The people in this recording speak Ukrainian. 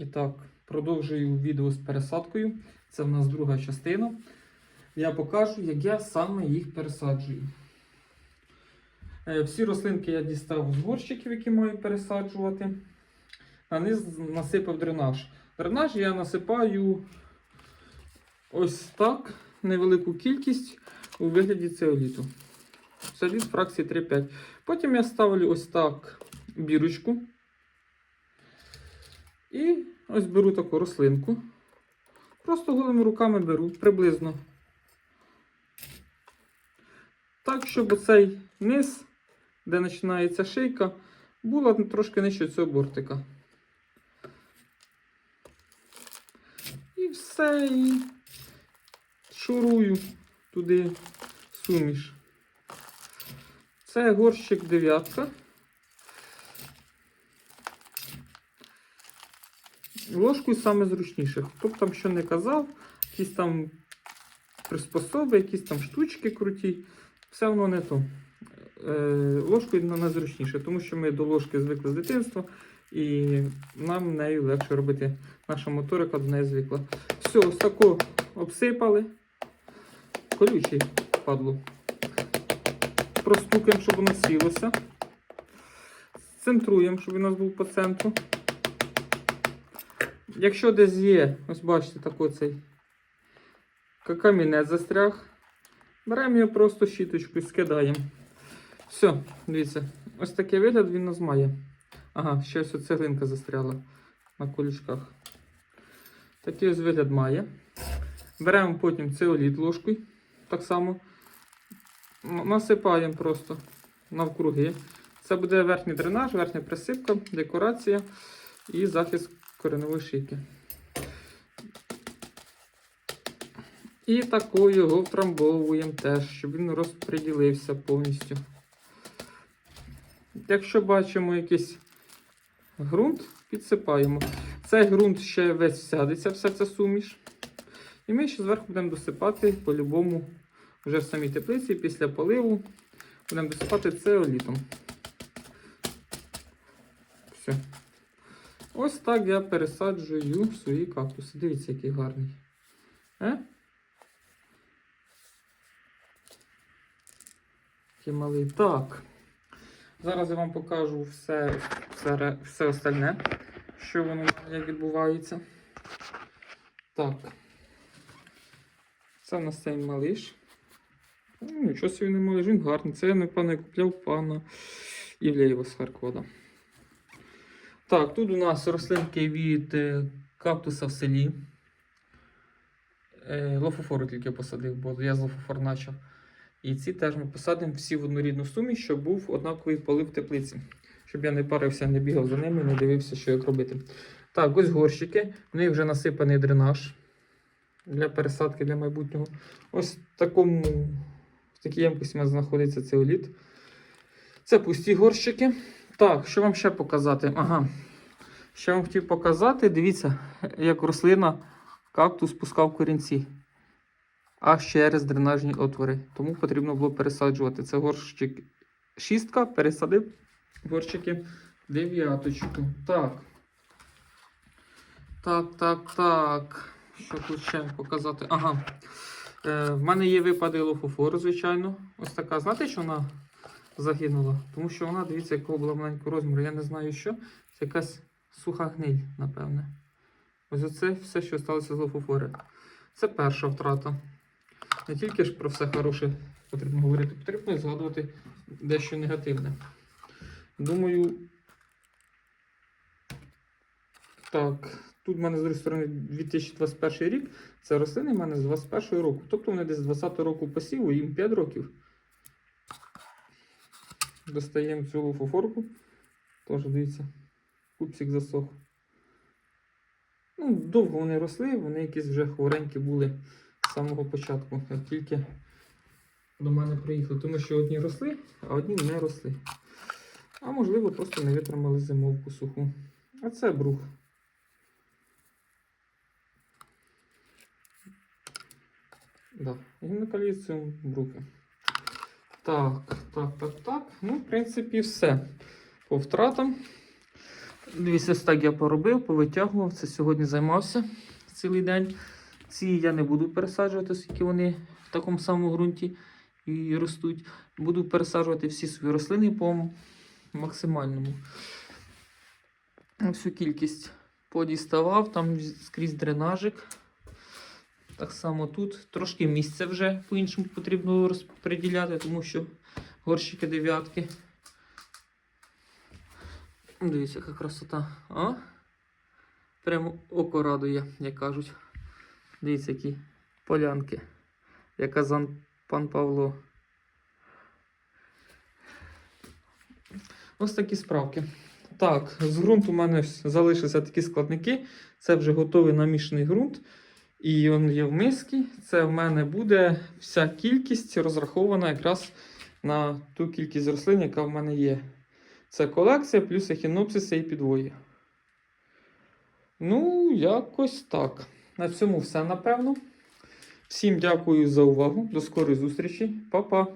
І так, продовжую відео з пересадкою. Це в нас друга частина. Я покажу, як я саме їх пересаджую. Е, Всі рослинки я дістав з горщиків, які маю пересаджувати. На низ насипав дренаж. Дренаж я насипаю ось так, невелику кількість у вигляді цеоліту. Цеоліт фракції 3-5. Потім я ставлю ось так бірочку. І ось беру таку рослинку. Просто голими руками беру приблизно. Так, щоб оцей низ, де починається шийка, була трошки нижче цього бортика. І все, і шурую туди суміш. Це горщик дев'ятка. Ложкою саме зручніше. Хто б там що не казав, якісь там приспособи, якісь там штучки круті, все воно не то. Е, ложкою на- найзручніше, тому що ми до ложки звикли з дитинства, і нам нею легше робити. Наша моторика до неї звикла. Все, ось тако обсипали. Колючий падло. Простукаємо, щоб воно сілося. Центруємо, щоб у нас був по центру. Якщо десь є, ось бачите, такий цей камінець застряг, беремо його просто щіточкою, скидаємо. Все, дивіться, ось такий вигляд він нас має. Ага, ще ось цеглинка застряла на колючках. Такий ось вигляд має. Беремо потім цеоліт ложкою, так само. Насипаємо просто навкруги. Це буде верхній дренаж, верхня присипка, декорація і захист кореневої шийки. І тако його втрамбовуємо теж, щоб він розподілився повністю. Якщо бачимо якийсь ґрунт, підсипаємо. Цей ґрунт ще весь сядеться, вся ця суміш. І ми ще зверху будемо досипати по-любому вже в самій теплиці після поливу. Будемо досипати цеолітом. Все. Ось так я пересаджую свої кактуси. Дивіться, який гарний. Е? Який малий. Так. Зараз я вам покажу все, все, все остальне, що воно як відбувається. Так. Це в нас цей малиш. Ну, нічого собі не малиш, він гарний. Це я, напевно, купляв пана Іллєєва з Харкова. Так, тут у нас рослинки від е, кактуса в селі. Е, лофофору тільки посадив, бо я з лофофор почав. І ці теж ми посадимо всі в однорідну суміш, щоб був однаковий полив теплиці. Щоб я не парився, не бігав за ними, не дивився, що як робити. Так, ось горщики. В них вже насипаний дренаж для пересадки для майбутнього. Ось в такому в такій ємкості у нас знаходиться цеоліт. Це пусті горщики. Так, що вам ще показати? Ага. Ще вам хотів показати, дивіться, як рослина кактус пускав корінці. Аж через дренажні отвори. Тому потрібно було пересаджувати. Це горщик шістка, пересадив горщики дев'яточку. Так. Так, так, так. Що тут ще показати? Ага. Е, в мене є випади лофофору, звичайно. Ось така. Знаєте, що вона загинула? Тому що вона, дивіться, якого була маленького розміру. Я не знаю що. Це якась суха гниль, напевне. Ось оце все, що сталося з лофофори. Це перша втрата. Не тільки ж про все хороше потрібно говорити, потрібно згадувати дещо негативне. Думаю. Так, тут в мене з другої сторони 2021 рік. Це рослини в мене з 21 року. Тобто вони десь з 20 року посіву, їм 5 років. Достаємо цю лофофорку. Тож дивіться, купсик засох. Ну, довго вони росли, вони якісь вже хворенькі були з самого початку, як тільки до мене приїхали. Тому що одні росли, а одні не росли. А можливо, просто не витримали зимовку суху. А це брух. Да, гінекаліціум брухи. Так, так, так, так. Ну, в принципі, все. По втратам. Дивіться, так я поробив, повитягував. Це сьогодні займався цілий день. Ці я не буду пересаджувати, оскільки вони в такому самому ґрунті і ростуть. Буду пересаджувати всі свої рослини по максимальному. Всю кількість подіставав, там скрізь дренажик. Так само тут трошки місця вже по-іншому потрібно розподіляти, тому що горщики дев'ятки. Дивіться, яка красота. А? Прямо око радує, як кажуть. Дивіться, які полянки. Як казан пан Павло. Ось такі справки. Так, з ґрунту у мене залишилися такі складники. Це вже готовий намішаний ґрунт. І він є в мисці. Це в мене буде вся кількість розрахована якраз на ту кількість рослин, яка в мене є. Це колекція, плюс ехінопсиси і підвої. Ну, якось так. На цьому все, напевно. Всім дякую за увагу. До скорої зустрічі. Па-па.